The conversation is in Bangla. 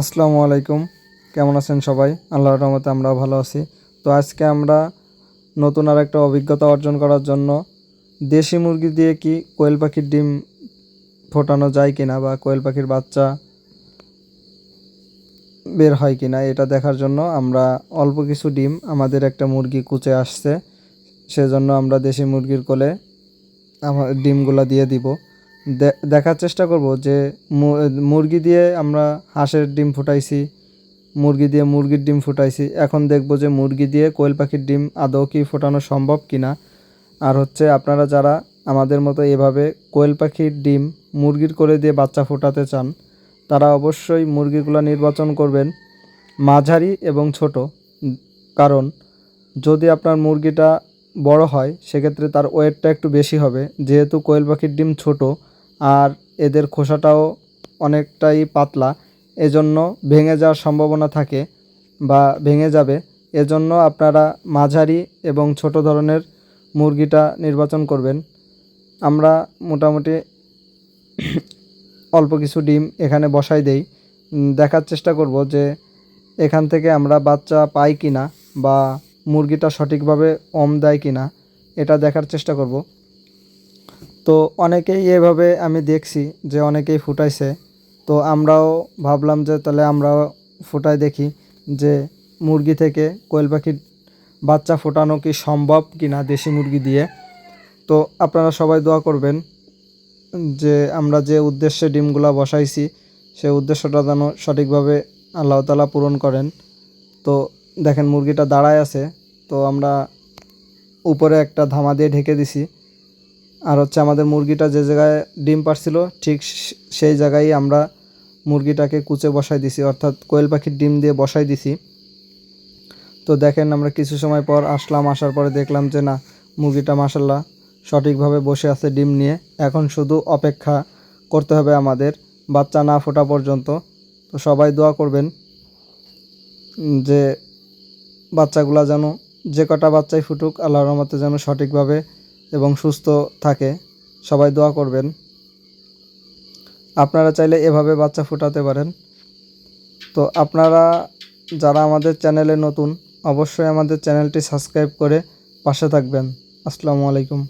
আসসালামু আলাইকুম। কেমন আছেন সবাই? আল্লাহর রহমতে আমরা ভালো আছি। তো আজকে আমরা নতুন আর একটা অভিজ্ঞতা অর্জন করার জন্য দেশি মুরগি দিয়ে কি কোয়েল পাখির ডিম ফোটানো যায় কিনা বা কোয়েল পাখির বাচ্চা বের হয় কিনা এটা দেখার জন্য আমরা অল্প কিছু ডিম, আমাদের একটা মুরগি কুচে আসছে, সেজন্য আমরা দেশি মুরগির কোলে আমার ডিমগুলো দিয়ে দিব। দেখার চেষ্টা করব যে মুরগি দিয়ে আমরা হাঁসের ডিম ফুটাইছি, মুরগি দিয়ে মুরগির ডিম ফুটাইছি। এখন দেখব যে মুরগি দিয়ে কোয়েল পাখির ডিম আদৌ কি ফোটানো সম্ভব কি না আর হচ্ছে আপনারা যারা আমাদের মতো এভাবে কোয়েল পাখির ডিম মুরগির করে দিয়ে বাচ্চা ফোটাতে চান, তারা অবশ্যই মুরগিগুলো নির্বাচন করবেন মাঝারি এবং ছোট। কারণ যদি আপনার মুরগিটা বড় হয়, সেক্ষেত্রে তার ওয়েটটা একটু বেশি হবে। যেহেতু কোয়েল পাখির ডিম ছোট আর এদের খোসাটাও অনেকটাই পাতলা। এজন্য ভেঙে যাওয়ার সম্ভাবনা থাকে বা ভেঙে যাবে। এজন্য আপনারা মাঝারি এবং ছোট ধরনের মুরগিটা নির্বাচন করবেন। আমরা মোটামুটি অল্প কিছু ডিম এখানে বসাই দেই। দেখার চেষ্টা করব যে এখান থেকে আমরা বাচ্চা পাই কি না বা মুরগিটা সঠিকভাবে অম দেয় কি না এটা দেখার চেষ্টা করব। তো অনেকেই এভাবে আমি দেখছি যে অনেকেই ফুটাইছে। তো আমরাও ভাবলাম যে তাহলে আমরাও ফুটাই দেখি যে মুরগি থেকে কোয়েল পাখির বাচ্চা ফোটানো কি সম্ভব কি না দেশি মুরগি দিয়ে। তো আপনারা সবাই দোয়া করবেন যে আমরা যে উদ্দেশ্যে ডিমগুলা বসাইছি, সেই উদ্দেশ্যটা যেন সঠিকভাবে আল্লাহ তালা পূরণ করেন। তো দেখেন মুরগিটা দাঁড়ায় আছে, তো আমরা উপরে একটা ধামা দিয়ে ঢেকে দিছি। আর হচ্ছে আমাদের মুরগিটা যে জায়গায় ডিম পারছিল ঠিক সেই জায়গায় আমরা মুরগিটাকে কুচে বসাই দিছি, অর্থাৎ কোয়েল পাখির ডিম দিয়ে বসাই দিছি। তো দেখেন আমরা কিছু সময় পর আসলাম, আসার পরে দেখলাম যে না, মুরগিটা মাসাল্লাহ সঠিকভাবে বসে আছে ডিম নিয়ে। এখন শুধু অপেক্ষা করতে হবে আমাদের, বাচ্চা না ফোটা পর্যন্ত। তো সবাই দোয়া করবেন যে বাচ্চাগুলা যেন, যে কটা বাচ্চাই ফুটুক, আল্লাহর রহমতে যেন সঠিকভাবে এবং সুস্থ থাকে, সবাই দোয়া করবেন। আপনারা চাইলে এভাবে বাচ্চা ফুটাতে পারেন। তো আপনারা যারা আমাদের চ্যানেলে নতুন, অবশ্যই আমাদের চ্যানেলটি সাবস্ক্রাইব করে পাশে থাকবেন। আসসালামু আলাইকুম।